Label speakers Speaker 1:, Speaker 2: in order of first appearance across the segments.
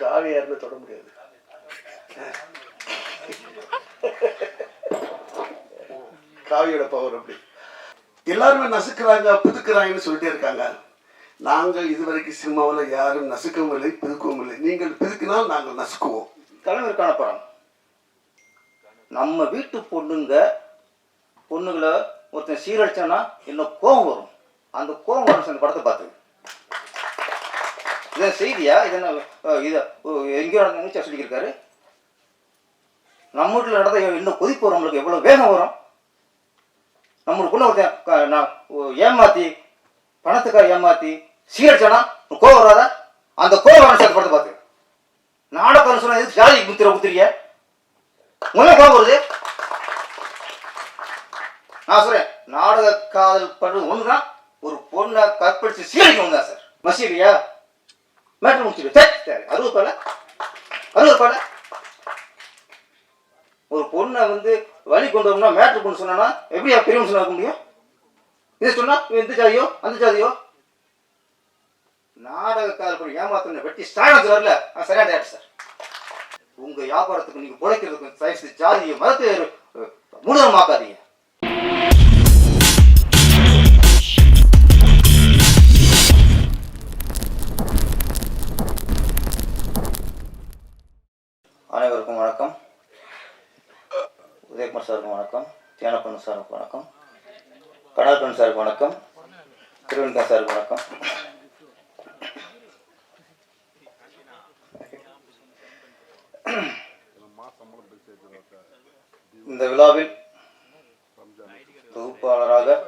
Speaker 1: காவி யாருன்னு தொட முடியாது. காவியோட பவர் அப்படி. எல்லாருமே நசுக்கிறாங்க புதுக்கிறாங்கன்னு சொல்லிட்டே இருக்காங்க. நாங்கள் இதுவரைக்கும் சினிமாவில் யாரும் நசுக்கவும் இல்லை பிதுக்கவும் இல்லை. நீங்கள் பிதுக்கினால் நாங்கள் நசுக்குவோம்.
Speaker 2: தலைவர் காணப்படம் நம்ம வீட்டு பொண்ணுங்க பொண்ணுங்களை ஒருத்தன் சீரழிச்சானா என்ன கோபம் வரும்? அந்த கோபம் வரும் அந்த படத்தை பார்த்து. இதான் செய்தியா? இது இதை எங்கேயோ நடந்து சொல்லியிருக்காரு. நம்ம வீட்டில் நடந்த இன்னும் கொதிப்பு வரும் நம்மளுக்கு. எவ்வளோ வேகம் வரும். நம்மளுக்குள்ள ஒருத்தன் நான் ஏமாத்தி பணத்துக்காக ஏமாத்தி சீரழிச்சானா கோவம் வராத? அந்த கோவம் வரும் சார் படத்தை பார்த்து நாடகம் சொன்னா எதுக்கு ஜாதி குத்திர குத்திரிய உண்மை கோபம் வருது? நான் சொல்றேன் நாடக காதல் பண்றது ஒண்ணுதான். ஒரு பொண்ணை கற்பழிச்சு சீரடிக்கணும் தான் சார். மசீலியா மேட்ரு முடிச்சுட்டு சரி சரி அறுபது பல அறுபது பல ஒரு பொண்ணை வந்து வழி கொண்டு வரணும்னா மேட்ரு கொண்டு சொன்னா எப்படி பெரிய மனுஷனா இருக்க முடியும்? இதை சொன்னா இவன் இந்த ஜாதியோ அந்த ஜாதியோ? நாடக காதல் பண்ணி ஏமாத்தின வெட்டி ஸ்டாலின் வரல. சரியான டேரக்டர் சார். உங்க வியாபாரத்துக்கு நீங்க பிழைக்கிறதுக்கு சைஸ் ஜாதியை மதத்தை அஹ், மூடமாக்காதீங்க அனைவருக்கும் வணக்கம். உதயகுமார் சாருக்கு வணக்கம். தியானப்பன் சாருக்கு வணக்கம். கடால்பன் சாருக்கு வணக்கம். திருவன்கா சாருக்கு வணக்கம். இந்த விழாவில் தொகுப்பாளராக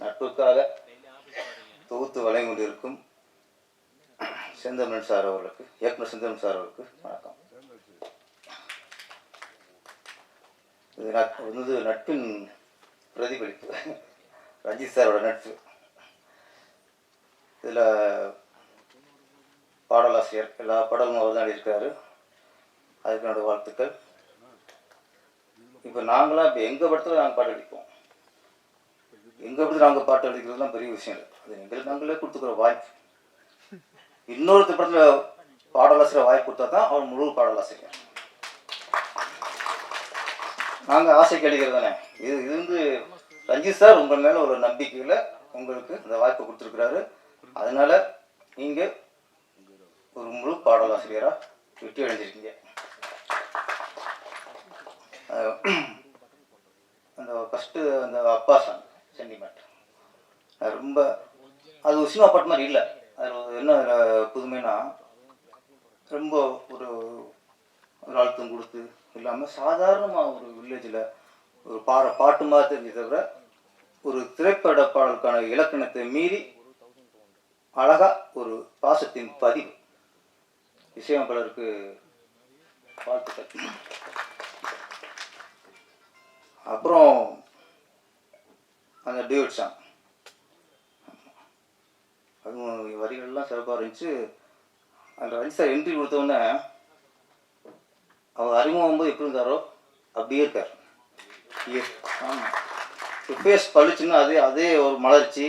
Speaker 2: நட்புக்காக தொகுத்து வழங்கி கொண்டிருக்கும் செந்தமிழ் சார் அவர்களுக்கு இயக்குனர் செந்தமிழ் சார் அவர்களுக்கு வணக்கம். இது வந்து நட்பின் பிரதிபலிப்பு. ரஞ்சித் சாரோட நட்பு. இதில் பாடலாசிரியர் எல்லா பாடலும் அவர் தான் எழுதியிருக்காரு. அதுக்கு என்னோட வாழ்த்துக்கள். இப்போ நாங்களாம் இப்போ எங்கள் படத்தில் நாங்கள் பாட்டு அடிப்போம் எங்கள் படத்தில் நாங்கள் பாட்டு அடிக்கிறதுலாம் பெரிய விஷயம் இல்லை. அது எங்களுக்கு நாங்களே கொடுத்துக்கிற வாய்ப்பு. இன்னொருத்த படத்தில் பாடலாசிரியர் வாய்ப்பு கொடுத்தா தான் அவர் முழு பாடலாசிரியர். நாங்கள் ஆசை கிடைக்கிறது தானே இது இது வந்து ரஞ்சித் சார் உங்கள் மேலே ஒரு நம்பிக்கையில் உங்களுக்கு இந்த வாய்ப்பு கொடுத்துருக்குறாரு. அதனால நீங்கள் ஒரு முழு பாடலாசிரியராக வெற்றி அடைஞ்சிருக்கீங்க. அந்த ஃபஸ்ட்டு அந்த அப்பா சாங் சென்டிமெண்ட் அது ரொம்ப அது ஒரு சினிமா பாட்டு மாதிரி இல்லை. அதில் என்ன அதில் புதுமைனா ரொம்ப ஒரு ஒரு அழுத்தம் கொடுத்து இல்லாமல் சாதாரணமாக ஒரு வில்லேஜில் ஒரு பாட பாட்டு மாதிரி தெரிஞ்சு தவிர ஒரு திரைப்பட பாடலுக்கான இலக்கணத்தை மீறி அழகா ஒரு பாசத்தின் பதிவு. இசையமைப்பாளருக்கு வாழ்த்துக்கள். அப்புறம் அந்த டியூட் சாங் அதுவும் வரிகள்லாம் சிறப்பாக இருந்துச்சு. அந்த ரஞ்சித் சார் என்ட்ரி கொடுத்தோன்னே அவர் அறிமுகம் போது எப்படி இருந்தாரோ அப்படியே இருக்கார். ஃபேஸ் பளிச்சுன்னு அதே அதே ஒரு மலர்ச்சி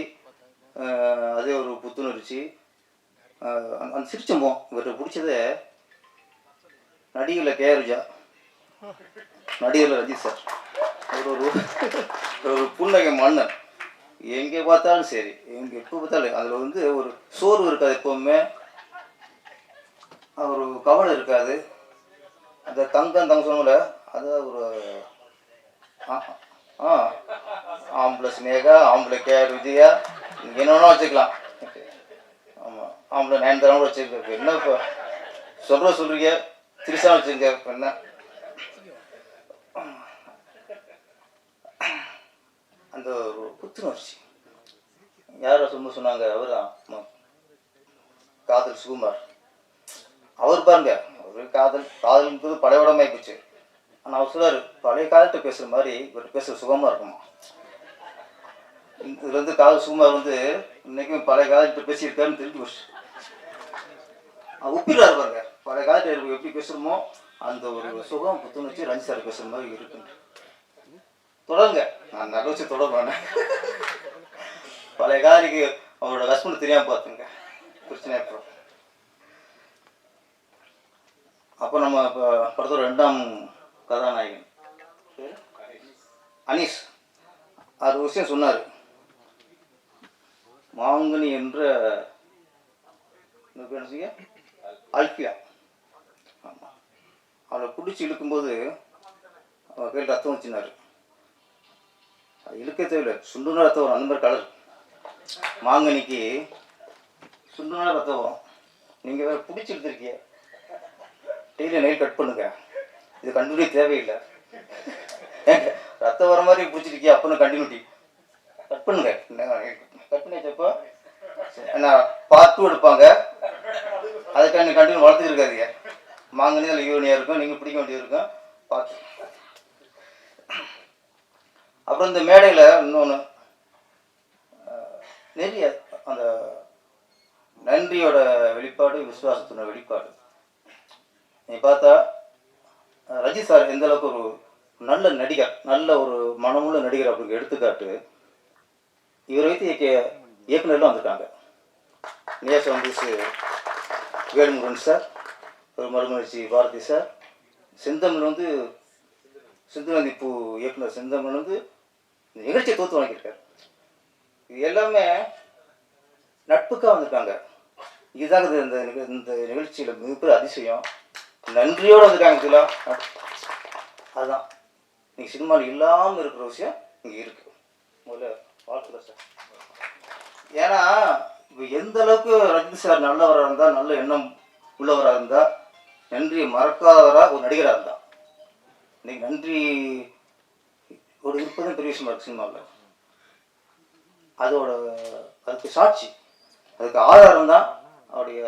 Speaker 2: அதே ஒரு புத்துணர்ச்சி. அந்த சிரிச்சம்போம் இவர்கிட்ட பிடிச்சதே நடிகரில் கேஆர்ஜா நடிகரில் ரஜித் சார். அவர் ஒரு ஒரு புன்னகை மன்னன். எங்கே பார்த்தாலும் சரி எங்கே எப்போ பார்த்தாலும் அதில் வந்து ஒரு சோர்வு இருக்காது எப்போவுமே. ஒரு கவலை இருக்காது. இந்த தங்கம் தங்க சொன்னல அது ஒரு ஆ ஆ ஆம்பளை ஸ்னேகா ஆம்பளை கேஆர் விஜயா நீங்க என்ன வச்சுக்கலாம். ஆமாம் ஆம்பளை நயன்தாரா கூட வச்சுருக்க என்ன இப்போ சொல்கிற சொல்கிறீங்க திருசா வச்சுருங்க இப்போ என்ன? அந்த ஒரு புத்துணர்ச்சி. யாரோ சும்மா சொன்னாங்க அவர்? தான் காதல் சுகுமார். அவர் பாருங்க. ஒரு காதல் காதல்ன்றது பழைய உடம்பு போச்சு ஆனால் அவர் சொல்றாரு பழைய காலத்தை பேசுகிற மாதிரி இவர் பேசுகிற சுகமாக இருக்குமா? இதுல வந்து காதல் சுகுமார் வந்து இன்னைக்கும் பழைய காலத்தை பேசியிருக்காருன்னு தெரிஞ்சு போச்சு. ஒப்பிடுறாரு பாருங்க பழைய காலத்தில் எப்படி பேசுகிறோமோ அந்த ஒரு சுகம் புத்துணர்ச்சி ரஞ்சித் சார் பேசுகிற மாதிரி இருக்குன்னு. தொடருங்க. நான் நல்ல வச்சு பழைய காலிக்கு அவரோட ஹஸ்பண்ட் தெரியாமல் பார்த்துங்க. பிரச்சனை அப்புறம் அப்போ நம்ம இப்போ படத்தோட ரெண்டாம் கதாநாயகன். அனீஸ் அது ஒரு விஷயம் சொன்னார். மாங்கனி என்ற என்ன செய்ய? அல்பியா ஆமாம் அவளை பிடிச்சி இழுக்கும்போது அவள் கையில் ரத்தம் வச்சுனாரு. அது இழுக்க தேவையில்லை. சுண்டுனா ரத்தம் வரும். அந்த மாதிரி கலர் மாங்கனிக்கு சுண்டுனா ரத்தம் வரும். நீங்கள் வேறு பிடிச்சி இழுத்துருக்கிய டெய்லி நெயில் கட் பண்ணுங்க. இது கண்டினியூ தேவையில்லை. ஏங்க, ரத்தம் வர மாதிரி பிடிச்சிருக்கியா? அப்பன்னு கண்டினியூட்டி. கட் பண்ணுங்க. கட் பண்ணியாச்சப்போ நான் பார்ட் டூ எடுப்பாங்க. அதுக்காண்டி கண்டினியூ வளர்த்துட்டு இருக்காதீங்க. மாங்கனி அதில் யூனியாக இருக்கும். நீங்கள் பிடிக்க வேண்டியது இருக்கும். பார்த்து அப்புறம் இந்த மேடையில் இன்னொன்று நிறைய அந்த நன்றியோட வெளிப்பாடு விசுவாசத்தோட வெளிப்பாடு. நீ பார்த்தா ரஜித் சார் எந்த அளவுக்கு ஒரு நல்ல நடிகர் நல்ல ஒரு மனமுள்ள நடிகர் அப்படிங்கிற எடுத்துக்காட்டு இவரை வைத்து இயக்கிய இயக்குனர்லாம் வந்திருக்காங்க. நேச வந்து வேலுமுருகன் சார் ஒரு மறுமலர்ச்சி பாரதி சார் செந்தமிழ் வந்து சிந்துநந்தி பூ இயக்குனர் செந்தமிழ் வந்து இந்த நிகழ்ச்சியை தோற்று வாங்கியிருக்காரு. இது எல்லாமே நட்புக்காக வந்திருக்காங்க. இதுதான் இது இந்த இந்த நிகழ்ச்சியில் மிகப்பெரிய அதிசயம். நன்றியோடு வந்திருக்காங்க சிலா அதுதான் நீங்கள் சினிமாவில் இல்லாமல் இருக்கிற விஷயம் இங்கே இருக்கு. முதல்ல வாழ்க்கை சார் ஏன்னா இப்போ எந்த அளவுக்கு ரஜினி சார் நல்லவராக இருந்தால் நல்ல எண்ணம் உள்ளவராக இருந்தால் நன்றியை மறக்காதவராக ஒரு நடிகராக இருந்தால் இன்னைக்கு நன்றி ஒரு இருப்பதும் பெரிய விஷயமா இருக்கு சினிமாவில். அதோட அதுக்கு சாட்சி அதுக்கு ஆதாரம் தான் அவருடைய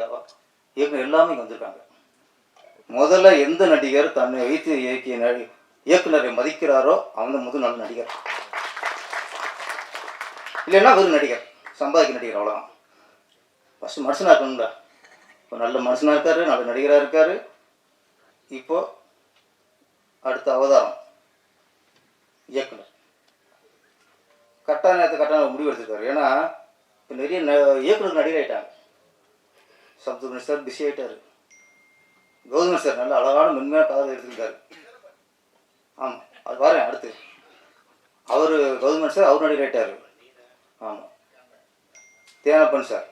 Speaker 2: இயக்குனர் எல்லாமே இங்கே வந்திருக்காங்க. முதல்ல எந்த நடிகர் தன்னை வைத்து இயக்கிய நடி இயக்குனரை மதிக்கிறாரோ அவன் முதல் நல்ல நடிகர். இல்லைன்னா வெறும் நடிகர் சம்பாதிக்க நடிகர் அவ்வளோதான் ஃபஸ்ட்டு மனுஷனாக இருக்கணும்ல இப்போ நல்ல மனுஷனாக இருக்காரு நல்ல நடிகராக இருக்காரு. இப்போ அடுத்த அவதாரம் இயக்குனர். கரெக்டான நேரத்தை கரெக்டான முடிவு எடுத்துருக்காரு. ஏன்னா இப்போ நிறைய ந இயக்குனர் நடிகர் ஆகிட்டாங்க சப்துமணி மினிஸ்டர் பிஸி ஆயிட்டாரு. கௌதமன் சார் நல்ல அழகான மென்மையான கதை எடுத்திருக்காரு. ஆமாம் அது வரேன் அடுத்து. அவர் கௌதமன் சார் அவர் நடிகர் ஆயிட்டாரு. ஆமாம் தேனப்பன் சார்.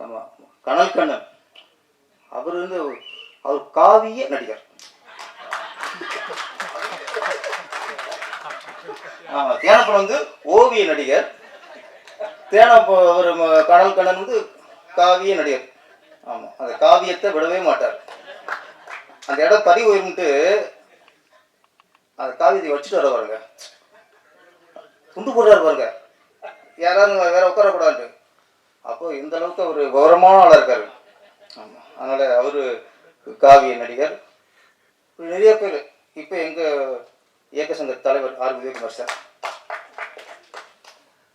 Speaker 2: ஆமாம் கனல் கண்ணன். அவர் வந்து அவர் காவிய நடிகர். ஆமாம் தேனப்பன் வந்து ஓவிய நடிகர். தேனப்ப அவர் கடல் கண்ணன் வந்து காவிய நடிகர். ஆமாம் அந்த காவியத்தை விடவே மாட்டார். அந்த இடம் பதிவு உயர்ந்துட்டு அந்த காவியத்தை வச்சுட்டு வர பாருங்க. துண்டு போடுறாரு பாருங்க. யாராவது வேற உட்காரக்கூடாது அப்போ இந்த அளவுக்கு அவர் கௌரவமான ஆளாக இருக்காரு. ஆமாம் அதனால் அவர் காவிய நடிகர். நிறைய பேர். இப்போ எங்கள் இயக்க சங்க தலைவர் R. Vijayakumar sir.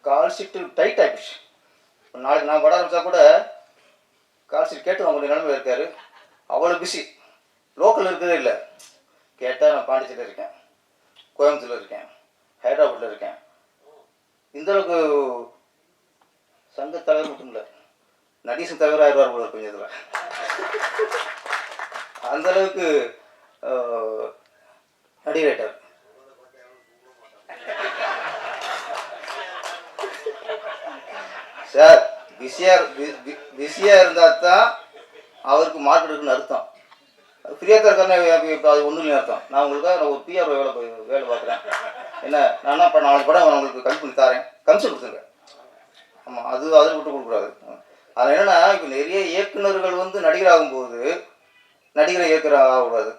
Speaker 2: Call sheet tight ஆகிடுச்சு நாளைக்கு நான் பட ஆரம்பித்தா கூட கால் கேட்டு அவங்க நிலைமையில் இருக்காரு. அவ்வளோ பிஸி லோக்கல் இருக்கிறதே இல்லை. கேட்டால் நான் பாண்டிச்சேரியில் இருக்கேன். கோயம்புத்தூரில் இருக்கேன். ஹைதராபாத்தில் இருக்கேன். இந்த அளவுக்கு சங்க தலைவர் மட்டும் இல்லை நடீசன் தலைவர் ஆயிடுவார் போல கொஞ்சம் இதில். அந்த அளவுக்கு சார் பிஸியாக பிஸியாக இருந்தால் தான் அவருக்கு மார்க் இருக்குன்னு அர்த்தம். ஃப்ரீயாக இருக்காருன்னு இப்போ அது ஒன்றும் அர்த்தம். நான் உங்களுக்காக நான் ஒரு பிஆர் வேலை போய்- வேலை பார்க்குறேன். என்ன நான் இப்போ நாலு படம் நான் உங்களுக்கு கல் பண்ணி தரேன். கமிஷன் கொடுத்துருங்க. ஆமாம் அது அதில் விட்டு கொடுக்கூடாது அதில் என்னென்னா இப்போ நிறைய இயக்குனர்கள் வந்து நடிகர் ஆகும்போது நடிகரை இயக்குனர் ஆகக்கூடாது.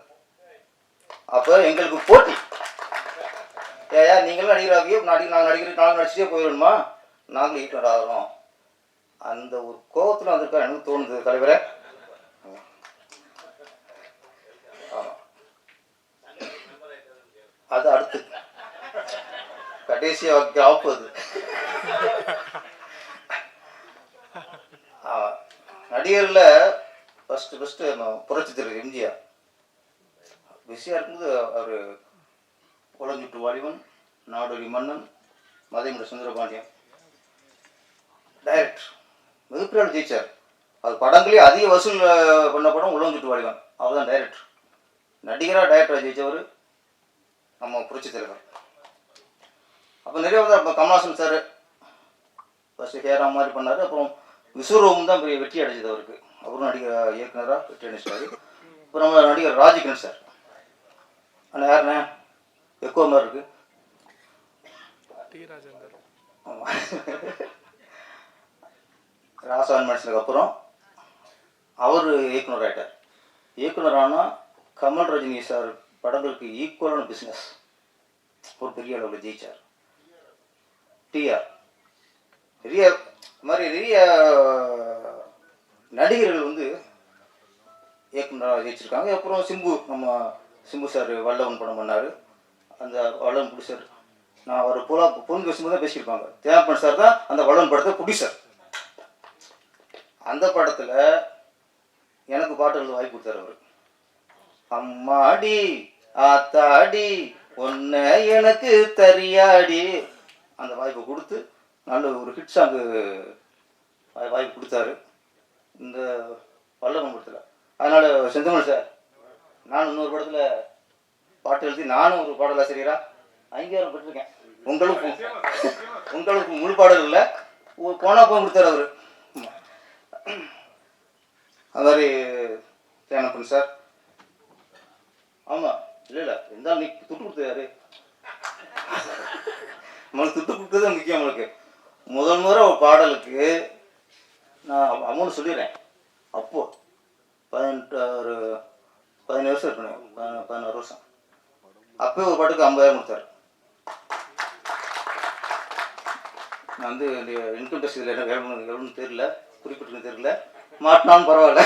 Speaker 2: அப்போ எங்களுக்கு போட்டி. ஏயா நீங்களும் நடிகர் நடி நாங்கள் நடிகர் நாங்கள் நடிச்சுட்டே போயிடணுமா? நாங்களும் இயக்குனர் ஆகிறோம் அந்த ஒரு கோபத்தில் வந்திருக்கா எனக்கு தோணுது தலைவரை. ஆமாம் அது அடுத்து. கடைசியாக வைக்க அது. நடிகரில் ஃபஸ்ட்டு ஃபஸ்ட்டு புரட்சி திரு எம்ஜிஆர். பிஸியாக இருக்கும்போது அவர் உலஞ்சுட்டு வாலிபன் நாடோடி மன்னன் மதைமுடி சுந்தரபாண்டியன். டைரக்டர் மிகப்பெரிய ஆள் ஜெயிச்சார். அது படங்களே அதிக வசூல் பண்ண படம் உலகம் சுட்டு வாலிபன். அவர் தான் டைரக்டர் நடிகராக டைரக்டராக ஜெயிச்சவர் நம்ம புரட்சி தலைவர். அப்போ நிறைய வந்து அப்போ கமலாசன் சார் ஃபஸ்ட்டு ஹேரா மாதிரி பண்ணார். அப்புறம் விஸ்வரூபம் தான் பெரிய வெற்றி அடைஞ்சது அவருக்கு. அவரும் நடிகர் இயக்குனராக வெற்றி அடைச்சிட்டாரு அப்புறம் நம்ம நடிகர் ராஜகிரண் சார் அண்ணா யாருண்ணே? எக்கோ மாதிரி இருக்கு. ஆமா. ராசாவின் மனுஷனுக்கு அப்புறம் அவர் இயக்குனர் ஆயிட்டார். இயக்குனர் ஆனால் கமல் ரஜினி சார் படங்களுக்கு ஈக்குவலான பிஸ்னஸ் ஒரு பெரிய அளவில் ஜெயிச்சார். டிஆர் நிறைய மாதிரி நிறைய நடிகர்கள் வந்து இயக்குனராக ஜெயிச்சிருக்காங்க. அப்புறம் சிம்பு நம்ம சிம்பு சார் வல்லவன் படம் பண்ணார். அந்த வல்லவன் ப்ரொடியூசர் நான் அவர் புலா பொண்ணு பேசும்போது தான் பேசியிருப்பாங்க. தேவப்பன் சார் தான் அந்த வல்லவன் படத்தை ப்ரொடியூசர் அந்த படத்தில் எனக்கு பாட்டு எழுத வாய்ப்பு கொடுத்தாரு அவர். அம்மாடி ஆத்தாடி ஒன்ன எனக்கு தரியாடி. அந்த வாய்ப்பை கொடுத்து நல்ல ஒரு ஹிட் சாங்கு வாய்ப்பு கொடுத்தாரு. இந்த வல்லவன் படத்தில். அதனால் செந்தமன் சார் நான் இன்னொரு படத்தில் பாட்டு எழுதி நானும் ஒரு பாடலாசிரியரா அங்கீகாரம் பெற்றிருக்கேன் உங்களுக்கு உங்களுக்கு முழு பாடல் இல்லை. போனா போக கொடுத்தாரு அவர். அது மாதிரி தேனப்பன் சார். ஆமாம் இல்லை இல்லை இருந்தாலும் நீ துட்டு கொடுத்தாரு நம்மளுக்கு துட்டு கொடுத்தது முக்கியம் நம்மளுக்கு முதல் முறை ஒரு பாடலுக்கு நான் அமௌண்ட் சொல்லிடுறேன். அப்போ பதினெட்டு ஒரு பதினேழு வருஷம் இருக்கணும் பதினாறு வருஷம். அப்போ ஒரு பாட்டுக்கு ஐம்பதாயிரம் கொடுத்தாரு. நான் வந்து இன்கம் டேக்ஸ் இதில் என்ன வேணும்னு எவ்வளோன்னு தெரியல குறிப்பிட்டுன்னு தெரியல. மாட்டினாலும் பரவாயில்ல.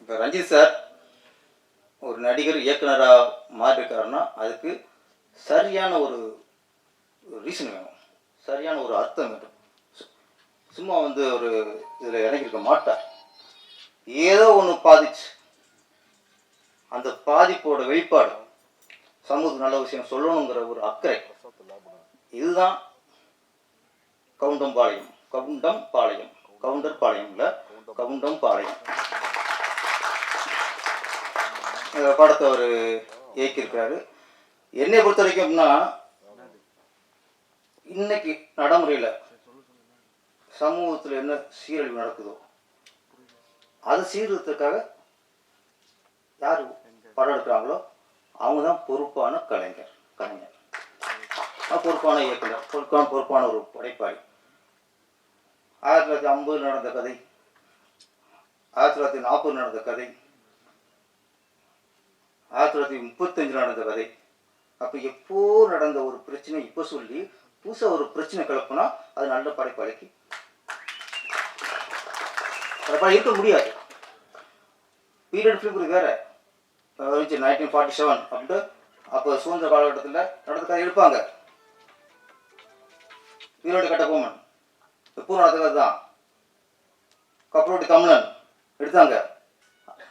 Speaker 2: இப்போ ரஞ்சித் சார் ஒரு நடிகர் இயக்குனராக மாறியிருக்காருன்னா அதுக்கு சரியான ஒரு ரீசன் வேணும். சரியான ஒரு அர்த்தம் வேண்டும் சும்மா வந்து ஒரு இதில் இறங்கியிருக்க மாட்டார். ஏதோ ஒன்று பாதிச்சு. அந்த பாதிப்போட வெளிப்பாடு சமூகத்துக்கு நல்ல விஷயம் சொல்லணுங்கிற ஒரு அக்கறை. இதுதான் கவுண்டம் பாளையம். கவுண்டம் பாளையம். கவுண்டர் பாளையம்ல கவுண்டம் பாளையம். இந்த படத்தை அவர் இயக்கியிருக்கிறாரு. என்னை பொறுத்த வரைக்கும்னா இன்னைக்கு நடைமுறையில் சமூகத்தில் என்ன சீரழிவு நடக்குதோ அது சீர்திருத்தத்துக்காக யார் படம் எடுக்கிறாங்களோ அவங்க தான் பொறுப்பான கலைஞர். கலைஞர். பொறுப்பான இயக்குனர் பொறுப்பான பொறுப்பான ஒரு படைப்பாளி. ஆயிரத்தி தொள்ளாயிரத்தி ஐம்பது நடந்த கதை. ஆயிரத்தி தொள்ளாயிரத்தி நாற்பது நடந்த கதை. ஆயிரத்தி தொள்ளாயிரத்தி முப்பத்தஞ்சு நடந்த கதை. அப்போ எப்போ நடந்த ஒரு பிரச்சனை இப்போ சொல்லி புதுசாக ஒரு பிரச்சனை கிளப்புனா அது நல்ல படைப்பாளிக்கு படைப்பாளி இருக்க முடியாது. பீரியட் ஃபிலிம் வேற. நைன்டீன் ஃபார்ட்டி செவன் அப்படின்ட்டு அப்போ சுதந்திர காலகட்டத்தில் நடந்த கதை எடுப்பாங்க. வீரோடு கட்ட கோமன் எப்போ நடந்த தான் கப்பலோட்டி தமிழன் எடுத்தாங்க.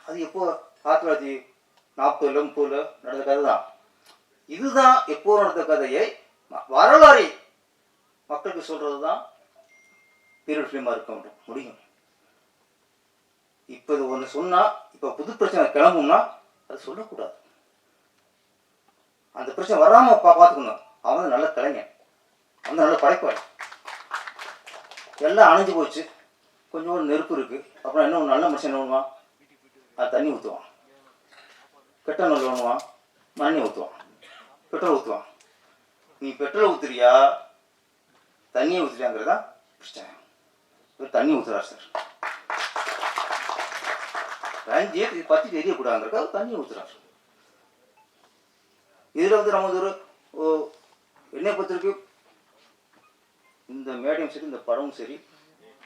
Speaker 2: அது எப்போ ஆயிரத்தி தொள்ளாயிரத்தி நாற்பதுல முப்பதுல நடந்த கதை தான் இதுதான் எப்போ நடந்த கதையை ம- வரலாறை மக்களுக்கு சொல்றது தான் பீரியட் ஃபிலிமாக இருக்க முடியும். இப்போ இது ஒன்று சொன்னால் இப்போ புது பிரச்சனை கிளம்பும்னா அது சொல்லக்கூடாது. அந்த பிரச்சனை வராமல் பா பார்த்துக்கணும். அவன் நல்ல கலைஞன். அவன் நல்ல படைப்பாளி. எல்லாம் அணைஞ்சு போச்சு. கொஞ்சம் நெருப்பு இருக்கு. அப்புறம் என்ன நல்ல மனுஷன் என்ன பண்ணுவான்? அது தண்ணி ஊற்றுவான் கெட்ட நெல் பண்ணுவான்? மண்ணி ஊற்றுவான் பெட்ரோல் ஊற்றுவான் நீ பெட்ரோல் ஊற்றுறியா தண்ணியை ஊற்றுறியாங்கிறதா பிரச்சனை. இவர் தண்ணி ஊற்றுறாரு சார். ரஞ்சியை இது பற்றி தெரியக்கூடாதுங்கிறக்காக தண்ணி ஊற்றுறாரு இதில் வந்து நம்ம ஒரு ஓ, என்னை பொறுத்தவரைக்கும் இந்த மேடையும் சரி இந்த படமும் சரி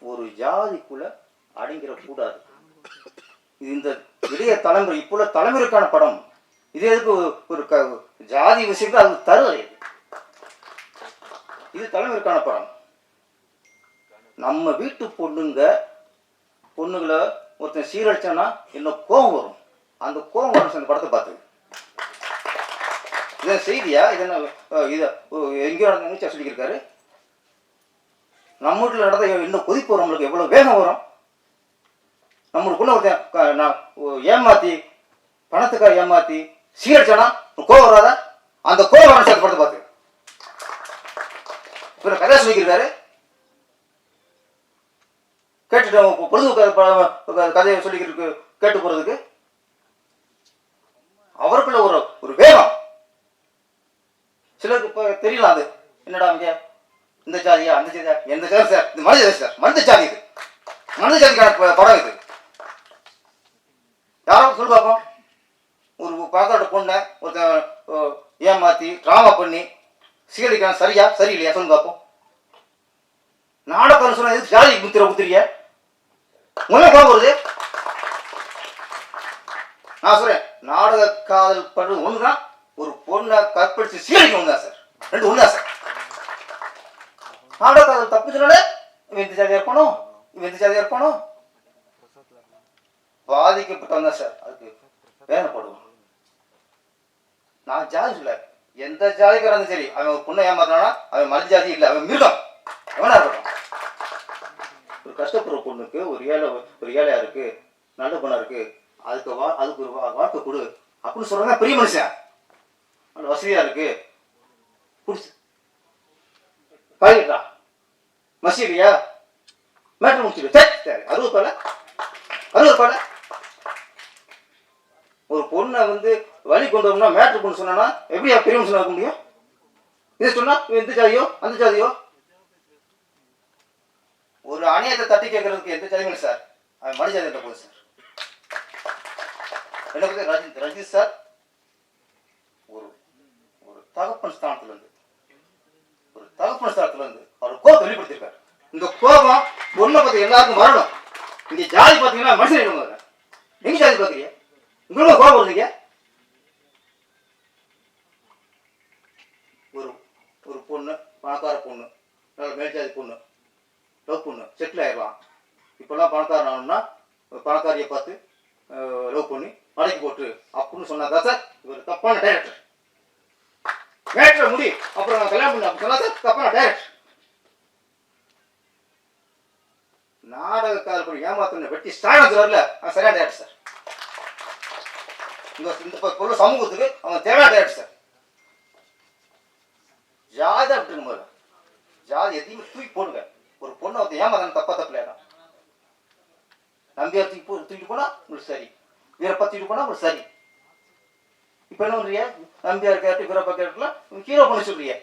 Speaker 2: ஒரு ஜாதிக்குள்ள அடங்கிடக்கூடாது இது இந்த இளைய தலைமுறை இப்போ உள்ள தலைமுறைக்கான படம். இது எதுக்கு ஒரு- க ஜாதி விஷயத்தை அது தருவது இது தலைமுறைக்கான படம். நம்ம வீட்டு பொண்ணுங்க பொண்ணுங்களை ஒருத்தன் சீரழிச்சானா என்ன கோபம் வரும்? அந்த கோபம் வரும் அந்த படத்தை பார்த்து. இதை செய்தியா? இது இதை எங்கேயோ நடந்த சொல்லியிருக்காரு. நம்ம வீட்டில் நடந்த இன்னும் கொதிப்பு வரும் நம்மளுக்கு எவ்வளோ வேகம் வரும். நம்மளுக்குள்ள ஒருத்தன் ஏமாத்தி பணத்துக்காக ஏமாத்தி சீரடிச்சானா கோவம் வராத அந்த கோவம் வர சார் படத்தை பார்த்து இவர் கதை சொல்லிக்கிறாரு கேட்டுட்டு பொழுது கதையை சொல்லிக்கிட்டு கேட்டு போறதுக்கு. அவருக்குள்ள ஒரு ஒரு வேகம். சிலருக்கு இப்போ தெரியல அது. என்னடா அவங்க இந்த ஜாதியா அந்த ஜாதியா எந்த ஜாதி சார்? இது மனித சார் மனித ஜாதி இது. மனித ஜாதிக்கான படம் இது. யாரோ சொல்லு பார்ப்போம் ஒரு பார்க்கறோட பொண்ணை ஒருத்தன் ஏமாத்தி ட்ராமா பண்ணி சீரடிக்கான சரியா சரியில்லையா சொல்லு பார்ப்போம் நாடகம் சொன்ன எதுக்கு ஜாதி குத்துற குத்துறிய முதல்ல கோபம் வருது. நான் சொல்றேன் நாடக காதல் பண்றது ஒண்ணுதான் ஒரு பொண்ணை கற்பழிச்சு சீரடிக்க ஒண்ணுதான் சார். ரெண்டு ஒண்ணுதான் சார். நாடக காதல் தப்பு சொன்னாலே இவன் இந்த ஜாதியா இருக்கணும் இவன் இந்த ஜாதியா இருக்கணும். பாதிக்கப்பட்டவன் தான் சார். அதுக்கு வேதனைப்படுவான் நான் ஜாதி சொல்ல எந்த ஜாதிக்காரன் இருந்தாலும் சரி அவன் ஒரு பொண்ணை ஏமாத்தினானா அவன் மனித ஜாதி இல்லை அவன் மிருகம். எவனா இருக்கட்டும். ஒரு கஷ்டப்படுற பொண்ணுக்கு ஒரு ஏழை ஒரு ஏழையா இருக்கு நல்ல பொண்ணா இருக்கு அதுக்கு வா அதுக்கு ஒரு வா- வாழ்க்கை கொடு. அப்படின்னு சொல்றாங்க பெரிய மனுஷன். நல்ல வசதியா இருக்கு. பிடிச்சி பழகிட்டா மசீடியா மேட்ரு முடிச்சுடு சரி அறுபது பல அறுபது பல ஒரு பொண்ணை வந்து வழி கொண்டு வரணும்னா மேட்ரு கொண்டு சொன்னா எப்படியா பெரிய மனுஷனா இருக்க முடியும்? இதை சொன்னா இவன் இந்த ஜாதியோ? அந்த ஜாதியோ? ஒரு அணியத்தை தட்டி கேட்கறதுக்கு எந்த ஜாதியும் இல்லை சார். அவன் மணி ஜாதி போகுது சார். எனக்கு ரஜித் ரஜித் சார் ஒரு ஒரு தகப்பன் ஸ்தானத்துல இருந்து ஒரு தகப்பன ஸ்தலத்துல இருந்து அவர் கோபத்தை வெளிப்படுத்திருக்காரு இந்த கோபம் பொண்ணை பத்தி எல்லாருக்கும் வரணும். இங்க ஜாதி பாத்தீங்கன்னா மனுஷன் என்ன நீங்க ஜாதி பாக்குறீங்க உங்களுக்கு கோபம் வருதுங்க ஒரு ஒரு பொண்ணு பணக்கார பொண்ணு நல்ல மேல்ஜாதி பொண்ணு லவ் பொண்ணு செட்டில் ஆயிடலாம் இப்பெல்லாம் பணக்காரன் ஆகணும்னா பணக்காரியை பார்த்து லவ் பண்ணி மடக்கி போட்டு அப்படின்னு சொன்னாதான் சார் இவர் தப்பான டைரக்டர் மேட்ரை முடி அப்புறம் நான் கல்யாணம் பண்ண சொன்னா சார் தப்பான டைரக்டர் ஏமாத்தின வெட்டி ஸ்டாண்ட் வரல. அவன் சரியான டைரக்டர் சார். இந்த இந்த பொருள் சமூகத்துக்கு அவன் தேவையான டேரக்ட் சார். ஜாதி அப்படின்னு முதல்ல ஜாதி எதையுமே தூக்கி போடுங்க. ஒரு பொண்ணை வந்து ஏமாதான் தப்பா தப்பு இல்லையா நம்பியார் தூக்கி போ தூக்கிட்டு போனா உங்களுக்கு சரி. வீரப்பா தூக்கிட்டு போனா உங்களுக்கு சரி. இப்போ என்ன பண்றீங்க நம்பியார் கேரக்டர் வீரப்பா கேரக்டர்லாம் ஹீரோ பண்ண சொல்றீங்க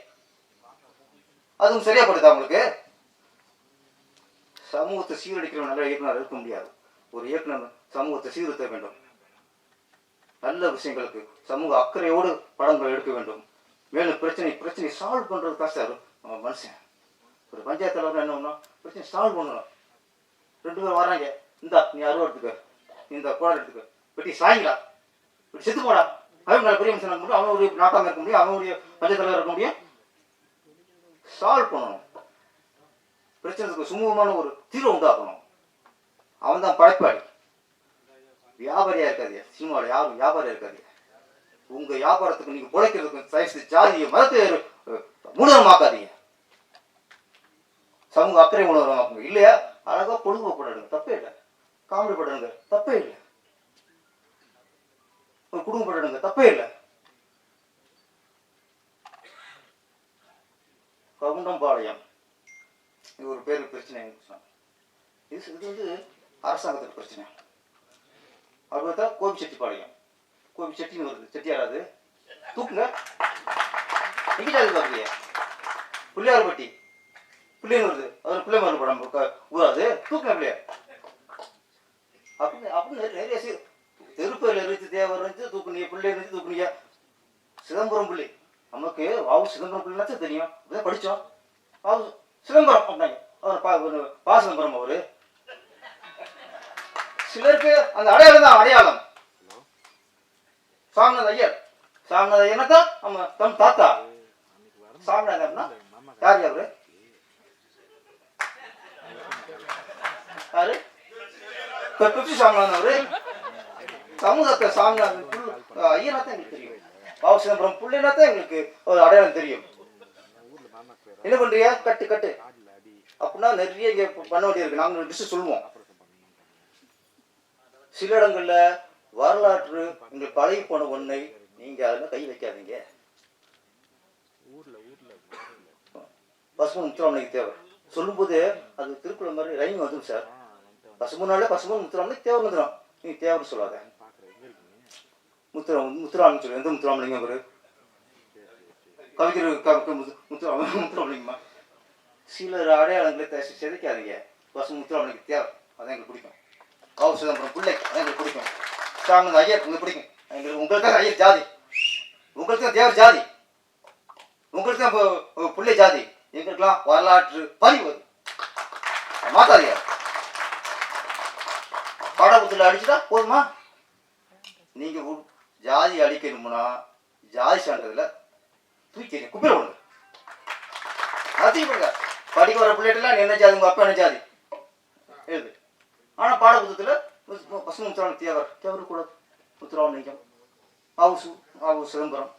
Speaker 2: அதுவும் சரியா படுதா உங்களுக்கு? சமூகத்தை சீரடிக்கிற நல்ல இயக்குனர் இருக்க முடியாது. ஒரு இயக்குனர் சமூகத்தை சீர்திருத்த வேண்டும். நல்ல விஷயங்களுக்கு சமூக அக்கறையோடு படங்கள் எடுக்க வேண்டும். மேலும் பிரச்சனை பிரச்சனை சால்வ் பண்றது தான் சார் நம்ம மனுஷன். ஒரு பஞ்சாயத்து தலைவர் என்ன பண்ணணும் பிரச்சனை சால்வ் பண்ணணும். ரெண்டு பேரும் வராங்க இந்தா நீ அருவா எடுத்துக்க. நீ இந்த குழந்தை எடுத்துக்க. பெட்டி சாய்ங்களா? இப்படி செத்து போடா. அவன் நல்ல பெரிய மனுஷன் இருக்க முடியும் அவனுடைய ஒரு இருக்க முடியும் அவனுடைய ஒரு தலைவர் இருக்க முடியும். சால்வ் பண்ணணும். பிரச்சனைக்கு சுமூகமான ஒரு தீர்வு உண்டாக்கணும். அவன் தான் படைப்பாளி. வியாபாரியா இருக்காது சினிமாவில் யாரும் வியாபாரியா இருக்காது. உங்க வியாபாரத்துக்கு நீங்க பிழைக்கிறதுக்கு சைஸ் ஜாதியை மதத்தை மூலமாக்காதீங்க சமூக அக்கறை உணர்வாக்குங்க இல்லையா? அழகா பொழுதுபோக்கப்படுங்க தப்பே இல்லை. காமெடி படுங்க தப்பே இல்லை. ஒரு குடும்ப தப்பே இல்லை. கவுண்டம்பாளையம். இது ஒரு பேர் பிரச்சனை இது இது வந்து அரசாங்கத்துக்கு பிரச்சனை. அப்படி பார்த்தா கோபி செட்டிப்பாளையம் கோபி செட்டின்னு வருது செட்டியாராது தூக்குங்க. எங்கிட்டாது ஜாதி பார்க்குறியா பிள்ளையார்பட்டி. பிள்ளைன்னு வருது. அவர் பிள்ளைமார் படம். க- ஊராது. தூக்குங்க பிள்ளையா அப்படின்னு அப்படின்னு நிறைய- நிறைய சி- தெருப்பேர்ல இருந்து தேவர் இருந்து தூக்குனிய பிள்ளை இருந்து தூக்குனிய சிதம்பரம் பிள்ளை நமக்கு சிதம்பரம் பிள்ளைனாச்சும் தெரியும் அப்படிதான் படித்தோம் வாவு சிதம்பரம் அப்படின்னாங்க. அவர் பா பா சிதம்பரம் அவரு. சிலருக்கு அந்த அடையாளம் தான் அடையாளம். சாமிநாத ஐயர். சாமிநாத ஐயர்னா தான் நம்ம தம் தாத்தா. சாமிநாதன்னா யார் அவரு? யாரு? இப்ப சாமிநாதன் அவரு. சமூகத்தை சாமிநாதன் புல் ஐயனா தான் எங்களுக்கு தெரியும். பாவ சிதம்பரம் புள்ளினா தான் எங்களுக்கு ஒரு அடையாளம் தெரியும். என்ன பண்றியா? கட்டு கட்டு. அப்படின்னா நிறைய இங்க பண்ண வேண்டியிருக்கு. நாங்க லிஸ்ட் சொல்லுவோம். சில இடங்கள்ல வரலாற்று நீங்கள் பழகி போன ஒன்றை நீங்க அதில் கை வைக்காதீங்க. பசுமன் முத்துராமலிங்க தேவை சொல்லும்போது அது திருக்குறள் மாதிரி ரைம் வந்துடும் சார். பசுமனாலே பசுமன் முத்துராமலிங்க தேவை வந்துடும் நீங்க தேவைன்னு சொல்லாத. முத்துரா முத்துராமன் சொல்லு எந்த முத்துராமலிங்கம் அவரு? கவிஞர் க- முத்து- முத்துராம முத்துராமலிங்கம்மா. சிலர் அடையாளங்களை சிதைக்காதீங்க. பசு முத்துராமலிங்க தேவை அதான் எங்களுக்கு பிடிக்கும். கவு சிதம்பரம் பிள்ளை அதான் எங்களுக்கு பிடிக்கும். சாமி ஐயர் உங்களுக்கு பிடிக்கும். எங்களுக்கு உங்களுக்கு தான் ஐயர் ஜாதி. உங்களுக்கு தான் தேவர் ஜாதி. உங்களுக்கு தான் இப்போ- பிள்ளை ஜாதி. எங்களுக்கெல்லாம் வரலாற்று பதிவு அது. மாத்தாதீங்க. பாடபுத்தில் அடிச்சுட்டா போதுமா? நீங்கள் ஜாதி அடிக்கணும்னா ஜாதி சான்றதுல தூக்கி குப்பிர விடுங்க அதையும் பண்ணுங்க படிக்க வர பிள்ளைகிட்டலாம் நீ என்ன ஜாதி உங்க அப்பா என்ன ஜாதி? எழுது. ஆனா பாடபுத்தத்தில் பசு முத்துராமன் தேவர் தேவர் கூடாது முத்துராமலிங்கம் ஆவுசு ஆவு சிதம்பரம்.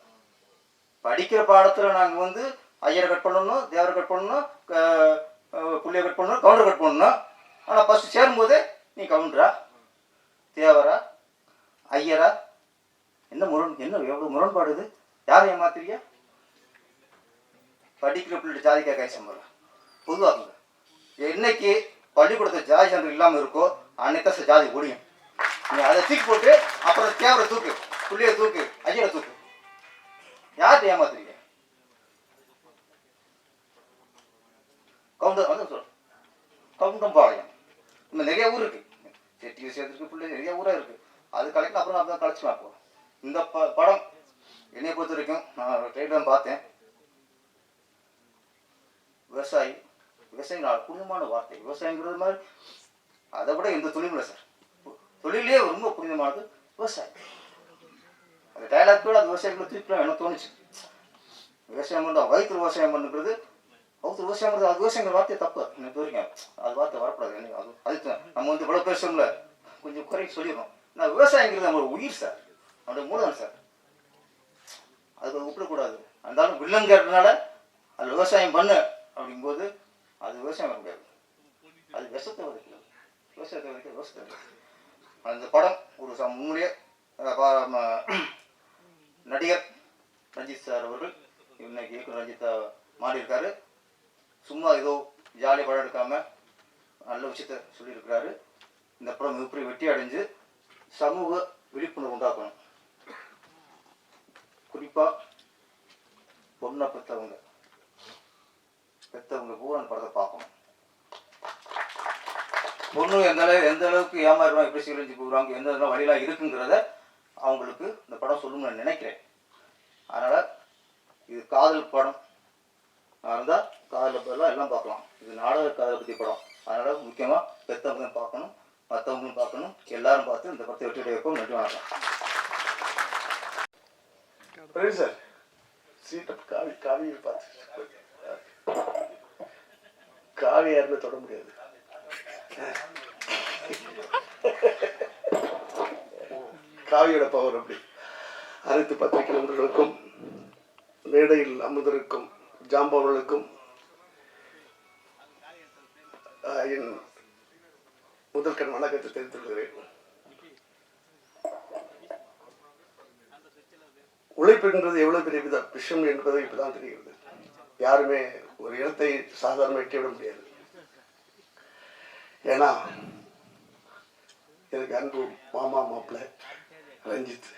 Speaker 2: படிக்கிற பாடத்துல நாங்க வந்து ஐயரை கட் பண்ணணும் தேவரை கட் பண்ணணும் புள்ளைய கட் பண்ணணும் கவுண்டர் கட் பண்ணணும். ஆனா ஃபர்ஸ்ட் சேரும்போதே நீ கவுண்டரா தேவரா ஐயரா என்ன முரண் என்ன எவ்வளவு முரண்பாடு இது? யாரை ஏமாத்துறியா படிக்கிற பிள்ளை ஜாதி கை சம்பளம் பொதுவாக்குங்க என்னைக்கு பள்ளிக்கூடத்தில் ஜாதி சான்று இல்லாமல் இருக்கோ அன்னைக்கு ஜாதி ஒழியும் நீ அதை தூக்கி போட்டு அப்புறம் தேவரை தூக்கு. புள்ளிய தூக்கு. ஐயரை தூக்கு. யார்கிட்ட ஏமாத்துறீங்க? கவுண்டர் சொல் கவுண்டம் பாளையம் இன்னும் நிறைய ஊர் இருக்கு. செட்டி சேர்த்துருக்கு பிள்ளை நிறைய ஊரா இருக்கு. அது கலெக்டர் அப்புறம் அதான் கழிச்சுக்கலாம் அப்போ இந்த ப படம் என்னை பொறுத்த வரைக்கும் நான் ட்ரெயிலர் பார்த்தேன். விவசாயி விவசாயம் புனிதமான வார்த்தை. விவசாயங்கிறது மாதிரி அதை விட எந்த தொழிலும் இல்லை சார். தொழிலே ரொம்ப புனிதமானது விவசாயம். அந்த டைலாக் கூட அது விவசாயிகளை திருப்பிலாம் எனக்கு தோணுச்சு? விவசாயம் பண்ண வயிற்று விவசாயம் பண்ணுறது அவுத்து விவசாயம் பண்ணுறது அது விவசாயங்கிற வார்த்தை தப்பு. எனக்கு வரைக்கும் அது வார்த்தை வரக்கூடாது அது அது நம்ம வந்து இவ்வளோ பேர் கொஞ்சம் குறை சொல்லிடுறோம் நான் விவசாயங்கிறது நம்ம ஒரு உயிர் சார். நம்மளுடைய மூலம் சார். அது விட்டுறக்கூடாது இருந்தாலும் வில்லங்கிறதுனால அது விவசாயம் பண்ணு அப்படிங்கும்போது அது விவசாயம் பண்ண முடியாது. அது விஷத்தை வரைக்கும் விவசாயத்தை வரைக்கும் விவசாயத்தை அந்த படம் ஒரு ச- உண்மையிலேயே நடிகர் ரஞ்சித் சார் அவர்கள் இன்னைக்கு இயக்குனர் ரஞ்சித்தா மாறியிருக்காரு. சும்மா ஏதோ ஜாலியாக படம் எடுக்காம நல்ல விஷயத்த சொல்லியிருக்கிறாரு. இந்த படம் மிகப்பெரிய வெற்றி அடைஞ்சு சமூக விழிப்புணர்வு உண்டாக்கணும். குறிப்பா பொண்ணை பெற்றவங்க. பெற்றவங்க பூரா அந்த படத்தை பார்க்கணும். பொண்ணு எந்த எந்த அளவுக்கு ஏமாறுவாங்க எப்படி சீரழிஞ்சு போகிறாங்க எந்த இதெல்லாம் வழியெல்லாம் இருக்குங்கிறத அவங்களுக்கு இந்த படம் சொல்லணும்னு நான் நினைக்கிறேன். அதனால இது காதல் படம். இருந்தால் காதல் பதிலாக எல்லாம் பார்க்கலாம். இது நாடக காதலை பற்றி படம். அதனால முக்கியமாக பெற்றவங்க பார்க்கணும் மற்றவங்களும் பார்க்கணும் எல்லாரும் பார்த்து இந்த படத்தை வெற்றி வைப்போம் நன்றி வணக்கம்.
Speaker 1: சார் சீட்டை காவி காவியை பார்த்து காவி யாருமே தொட முடியாது காவியோட பவர் அப்படி அனைத்து பத்திரிகை நண்பர்களுக்கும் மேடையில் அமர்ந்திருக்கும் ஜாம்பவர்களுக்கும் என் முதற்கண் வணக்கத்தை தெரிவித்துக் கொள்கிறேன் உழைப்புன்றது எவ்வளவு பெரிய வித விஷயம் என்பது இப்பதான் தெரிகிறது. யாருமே ஒரு இடத்தை சாதாரண எட்டிவிட முடியாது. ஏன்னா எனக்கு அன்பு மாமா மாப்பிள்ள ரஞ்சித்.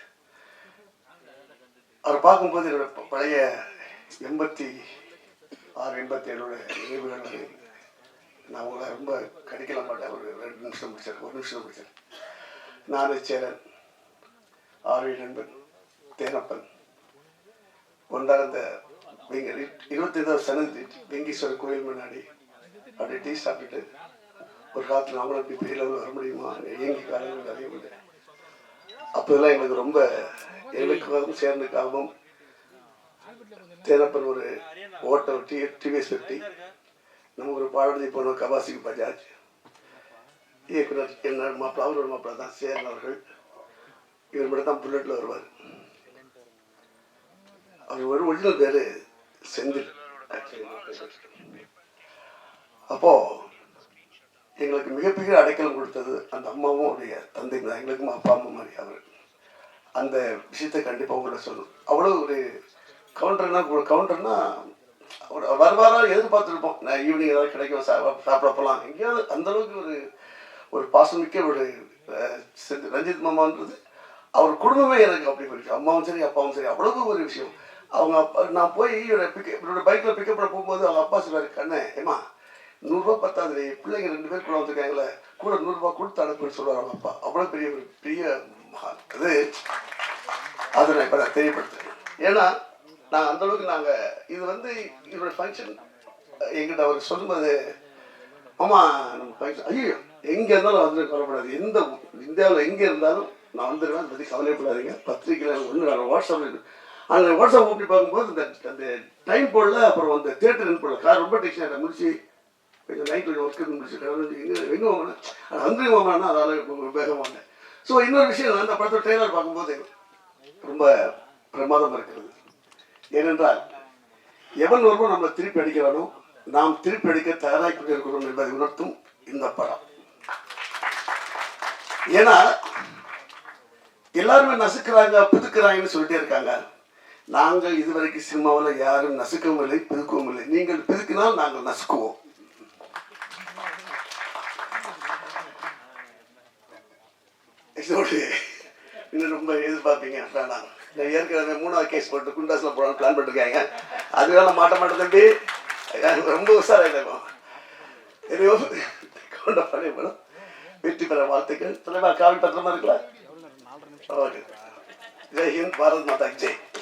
Speaker 1: அவர் பார்க்கும்போது என்னோட பழைய எண்பத்தி ஆறு எண்பத்தி ஏழோட நினைவுகள் நான் உங்களை ரொம்ப கடிக்கல மாட்டேன். ஒரு ரெண்டு நிமிஷம் முடிச்சேன் ஒரு நிமிஷம் முடிச்சேன் நான் சேரன் ஆர்வி நண்பன் தேனப்பன் ஒன்றாக இந்த இருபத்தி ஏதாவது சனந்தி வெங்கீஸ்வரர் கோயில் முன்னாடி அப்படியே டீ சாப்பிட்டுட்டு ஒரு காலத்தில் நாமளும் இப்படி பெரிய லெவலில் வர முடியுமா? இயங்கி காலங்கள் நிறைய உண்டு. அப்போதெல்லாம் எங்களுக்கு ரொம்ப எங்களுக்காகவும் சேர்ந்துக்காகவும் தேனப்பன் ஒரு ஓட்டோ டி டிவிஎஸ் ஃபிஃப்டி நம்ம ஒரு பாடத்தை போனோம் கபாசிக்கு பஜாஜ். இயக்குனர் என்ன மாப்பிள்ள அவரோட மாப்பிள்ள தான் சேரன் அவர்கள் இவர் மட்டும் தான் புல்லட்டில் வருவார். அவர் ஒரு ஒரிஜினல் பேர் செந்தில் அப்போ எங்களுக்கு மிகப்பெரிய அடைக்கலம் கொடுத்தது அந்த அம்மாவும் அவருடைய தந்தை தான். எங்களுக்கும் அப்பா அம்மா மாதிரி அவர். அந்த விஷயத்தை கண்டிப்பாக உங்கள்கிட்ட சொல்லணும். அவ்வளோ ஒரு கவுண்டர்னா கவுண்டர்னா அவர் வருவாரா எதிர்பார்த்துருப்போம். நான் ஈவினிங் ஏதாவது கிடைக்கும் சா- சாப்பிட போகலாம் எங்கேயாவது அந்தளவுக்கு ஒரு ஒரு பாசமிக்க ஒரு ரஞ்சித் மாமான்றது அவர் குடும்பமே எனக்கு அப்படி போயிடுச்சு. அம்மாவும் சரி அப்பாவும் சரி அவ்வளவு ஒரு விஷயம். அவங்க அப்பா நான் போய் இவரை பிக்க இவரோட பைக்கில் பிக்கப் பண்ண போகும்போது அவங்க அப்பா சொன்னார் கண்ணே ஏமா நூறுரூவா பத்தாது பிள்ளைங்க ரெண்டு பேர் கூட வந்திருக்காங்களே கூட நூறுரூவா கொடுத்து அனுப்புன்னு சொல்லுவார் அவங்க அப்பா. அவ்வளோ பெரிய ஒரு பெரிய அது அதை நான் இப்போ நான் தெரியப்படுத்துறேன். ஏன்னா நாங்கள் அந்த அளவுக்கு நாங்கள் இது வந்து இதோட ஃபங்க்ஷன் எங்கிட்ட அவர் சொல்லும்போது ஆமாம் நம்ம ஃபங்க்ஷன் ஐயோ எங்கே இருந்தாலும் வந்து கவலைப்படாது எந்த இந்தியாவில் எங்கே இருந்தாலும் நான் வந்துடுவேன் அதை பற்றி கவலைப்படாதீங்க பத்திரிக்கையில் ஒன்று வாட்ஸ்அப் வாட்ஸ்அப்பில் அந்த வாட்ஸ்அப் ஓப்பி பார்க்கும்போது இந்த அந்த டைம் போடல அப்புறம் அந்த தேட்டர் போடல. கார் ரொம்ப டெக்ஷன் முடிச்சு கொஞ்சம் நைட் கொஞ்சம் ஒர்க் முடிச்சு கடந்து எங்கே எங்கே வாங்கினேன் அது அங்கே வாங்கினா அதால் வேகம் ஸோ இன்னொரு விஷயம் அந்த படத்தில் ட்ரெய்லர் பார்க்கும்போது ரொம்ப பிரமாதமாக இருக்கிறது. ஏனென்றால் எவன் ஒருவன் நம்மளை திருப்பி அடிக்கிறானோ நாம் திருப்பி அடிக்க தயாராகி கொண்டிருக்கிறோம் என்பதை உணர்த்தும் இந்த படம். ஏன்னா எல்லாருமே நசுக்கிறாங்க புதுக்கிறாங்கன்னு சொல்லிட்டே இருக்காங்க. நாங்கள் இதுவரைக்கும் சினிமாவில் யாரும் நசுக்கவும் இல்லை பிதுக்கவும் இல்லை. நீங்கள் பிதுக்கினால் நாங்கள் நசுக்குவோம். இதோடு இன்னும் ரொம்ப எதிர்பார்ப்பீங்க. வேணாம். நான் ஏற்கனவே மூணாவது கேஸ் போட்டு குண்டாஸில் போடலாம்னு பிளான் பண்ணிருக்காங்க. அது வேணாம் மாட்ட மாட்டேன் தம்பி. ரொம்ப உஷாராயிடும் எதையோ கொண்ட பழைய படம் வெற்றி பெற வாழ்த்துக்கள். தலைவா காவல் பத்திரமா இருக்கலாம் ஓகே ஜெய் ஹிந்த் பாரத் மாதா ஜெய்.